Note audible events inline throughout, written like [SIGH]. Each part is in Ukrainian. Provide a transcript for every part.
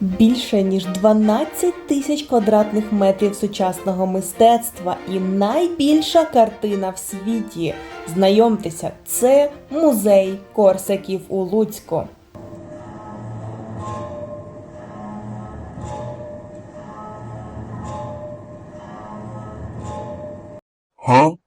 Більше ніж 12 тисяч квадратних метрів сучасного мистецтва і найбільша картина в світі. Знайомтеся, це музей Корсаків у Луцьку. Huh?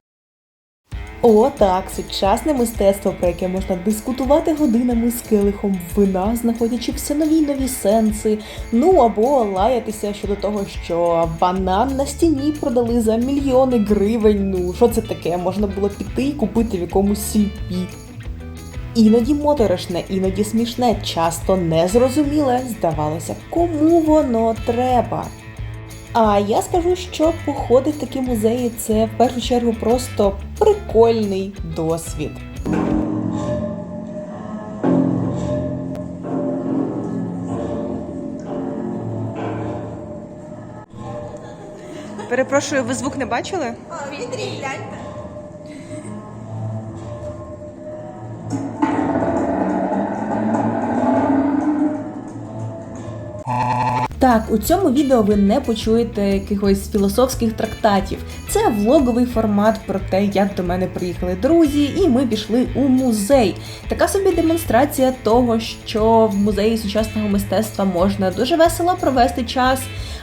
О, так, сучасне мистецтво, про яке можна дискутувати годинами з келихом вина, знаходячи все нові нові сенси. Ну або лаятися щодо того, що банан на стіні продали за мільйони гривень. Ну що це таке? Можна було піти і купити в якомусь сільпі. Іноді моторошне, іноді смішне, часто незрозуміле. Здавалося, кому воно треба. А я скажу, що походи в такі музеї це в першу чергу просто прикольний досвід. Перепрошую, ви звук не бачили? Так, у цьому відео ви не почуєте якихось філософських трактатів. Це влоговий формат про те, як до мене приїхали друзі, і ми пішли у музей. Така собі демонстрація того, що в музеї сучасного мистецтва можна дуже весело провести час.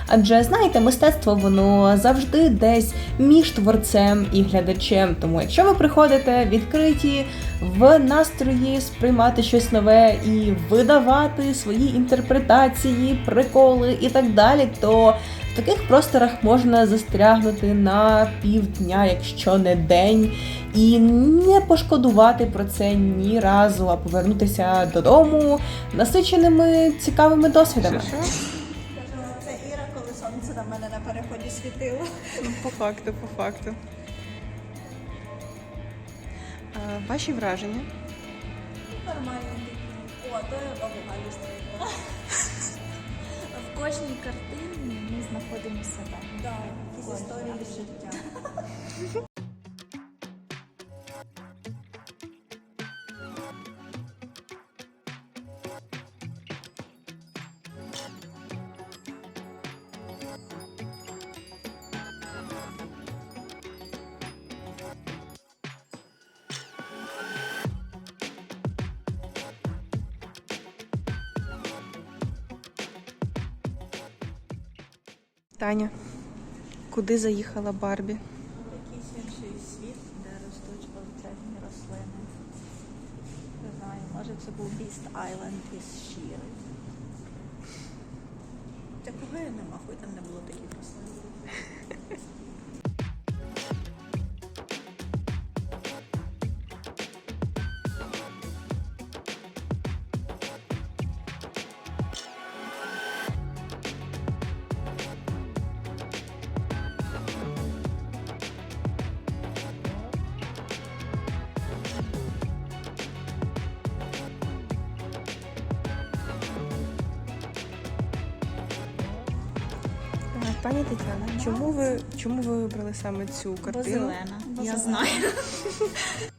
Адже знаєте, мистецтво воно завжди десь між творцем і глядачем. Тому якщо ви приходите відкриті в настрої сприймати щось нове і видавати свої інтерпретації, приколи і так далі, то в таких просторах можна застрягнути на півдня, якщо не день, і не пошкодувати про це ні разу, а повернутися додому насиченими цікавими досвідами. Світило. Ну, По факту, по факту. А, ваші враження? Нормально. О, то я бабу стрільба. В кожній картині ми знаходимо себе. Да, якісь історії життя. [LAUGHS] Таня, куди заїхала Барбі? Якийсь інший світ, де ростуть величезні рослини. Не знаю, може це був Beast Island із щири. Такого я нема, хоч там не було таких рослин. Пані Тетяна, чому ви чому ви вибрали саме цю Бо картину? зелена. Я знаю. [LAUGHS]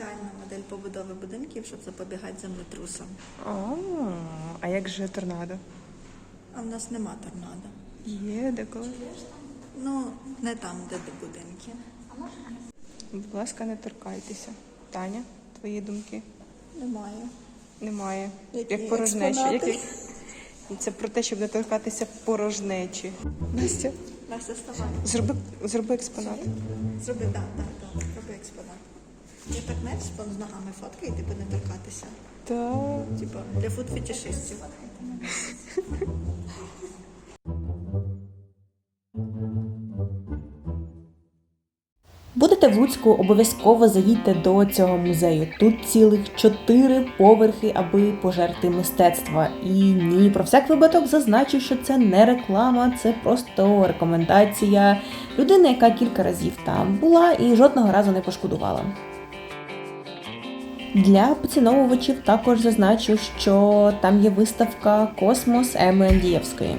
спеціальна модель побудови будинків, щоб запобігати землетрусам. О, а як же торнадо? А в нас нема торнадо. Є деколи. Ну, не там, де будинки. Будь ласка, не торкайтеся. Таня, твої думки? Немає. Немає. Які Як порожнечі. Як... експонати? І Це про те, щоб не торкатися порожнечі. Настя, Настя, вставай. зроби, зроби експонат. Зроби, так, так, так, зроби експонат. Я так знаєш, спон з ногами фоткаю, типу не торкатися. Так. Типу, для фуд-фетішистів. Будете в Луцьку, обов'язково заїдьте до цього музею. Тут цілих чотири поверхи, аби пожерти мистецтва. І ні, про всяк випадок зазначу, що це не реклама, це просто рекомендація людини, яка кілька разів там була і жодного разу не пошкодувала. Для поціновувачів також зазначу, що там є виставка Космос Еми Андрієвської.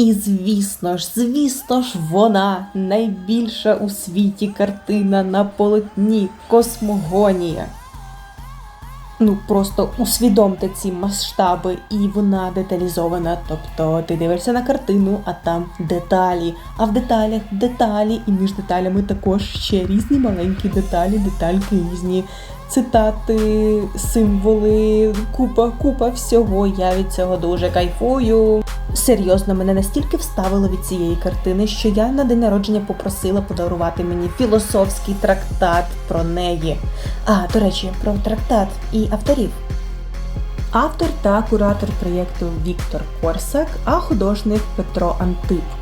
І звісно ж, звісно ж, вона найбільша у світі картина на полотні Космогонія. Ну просто усвідомте ці масштаби, і вона деталізована. Тобто ти дивишся на картину, а там деталі. А в деталях деталі, і між деталями також ще різні маленькі деталі, детальки різні. Цитати, символи, купа, купа всього. Я від цього дуже кайфую. Серйозно, мене настільки вставило від цієї картини, що я на день народження попросила подарувати мені філософський трактат про неї. А, до речі, про трактат і авторів. Автор та куратор проєкту Віктор Корсак, а художник Петро Антип.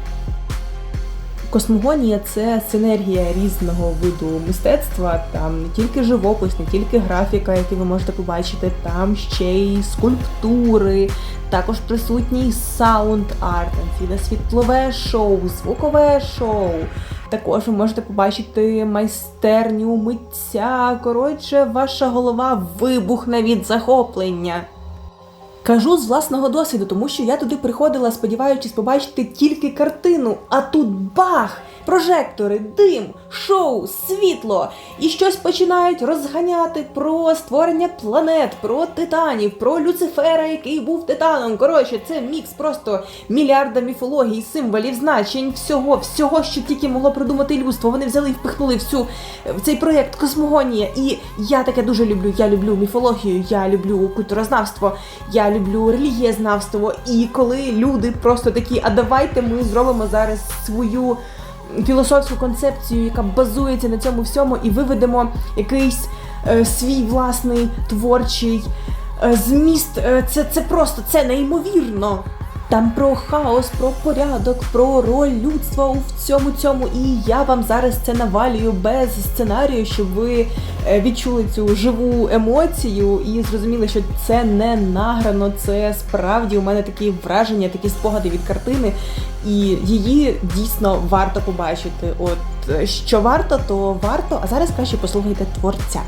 Космогонія це синергія різного виду мистецтва. Там не тільки живопис, не тільки графіка, яку ви можете побачити, там ще й скульптури, також присутній саунд-арт, ціле світлове шоу, звукове шоу. Також ви можете побачити майстерню митця. Коротше, ваша голова вибухне від захоплення. Кажу з власного досвіду, тому що я туди приходила, сподіваючись побачити тільки картину, а тут бах! Прожектори, дим, шоу, світло і щось починають розганяти про створення планет, про титанів, про Люцифера, який був титаном. Коротше, це мікс просто мільярда міфологій, символів, значень, всього, всього, що тільки могло придумати людство. Вони взяли і впихнули всю в цей проєкт Космогонія. І я таке дуже люблю. Я люблю міфологію, я люблю культурознавство, я люблю релігієзнавство. І коли люди просто такі, а давайте ми зробимо зараз свою філософську концепцію, яка базується на цьому всьому, і виведемо якийсь е, свій власний творчий е, зміст. Е, це, це просто це неймовірно. Там про хаос, про порядок, про роль людства у цьому цьому. І я вам зараз це навалюю без сценарію, щоб ви е, відчули цю живу емоцію і зрозуміли, що це не награно, це справді у мене такі враження, такі спогади від картини, і її дійсно варто побачити. От е, що варто, то варто. А зараз краще послухайте творця.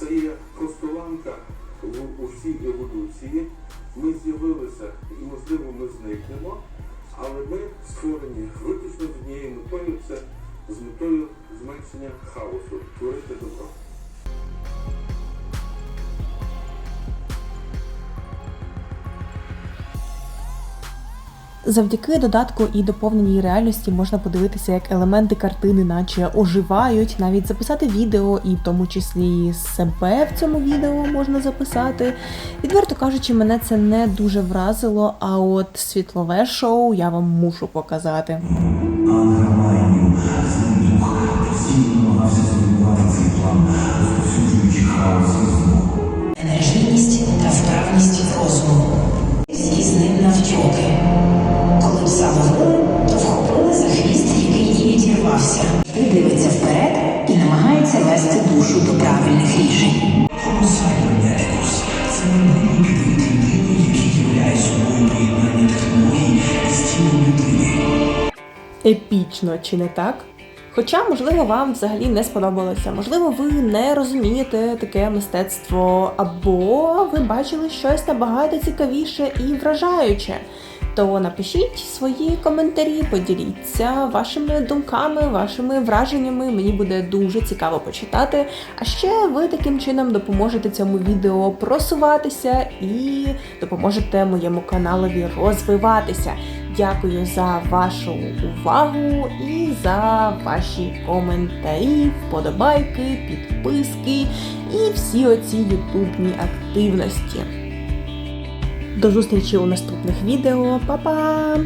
Це є просто ланка в усій еволюції. Ми з'явилися і, можливо, ми зникнемо, але ми створені виключно з однією метою це з метою зменшення хаосу, творити добро. Завдяки додатку і доповненій реальності можна подивитися, як елементи картини, наче оживають, навіть записати відео, і в тому числі себе в цьому відео можна записати. Відверто кажучи, мене це не дуже вразило. А от світлове шоу я вам мушу показати. Ангелайнів, намагається душу до правильних рішень. Це із тілом людини. Епічно, чи не так? Хоча, можливо, вам взагалі не сподобалося, можливо, ви не розумієте таке мистецтво, або ви бачили щось набагато цікавіше і вражаюче. То напишіть свої коментарі, поділіться вашими думками, вашими враженнями. Мені буде дуже цікаво почитати. А ще ви таким чином допоможете цьому відео просуватися і допоможете моєму каналові розвиватися. Дякую за вашу увагу і за ваші коментарі, вподобайки, підписки і всі оці ютубні активності. До зустрічі у наступних відео. Па-па!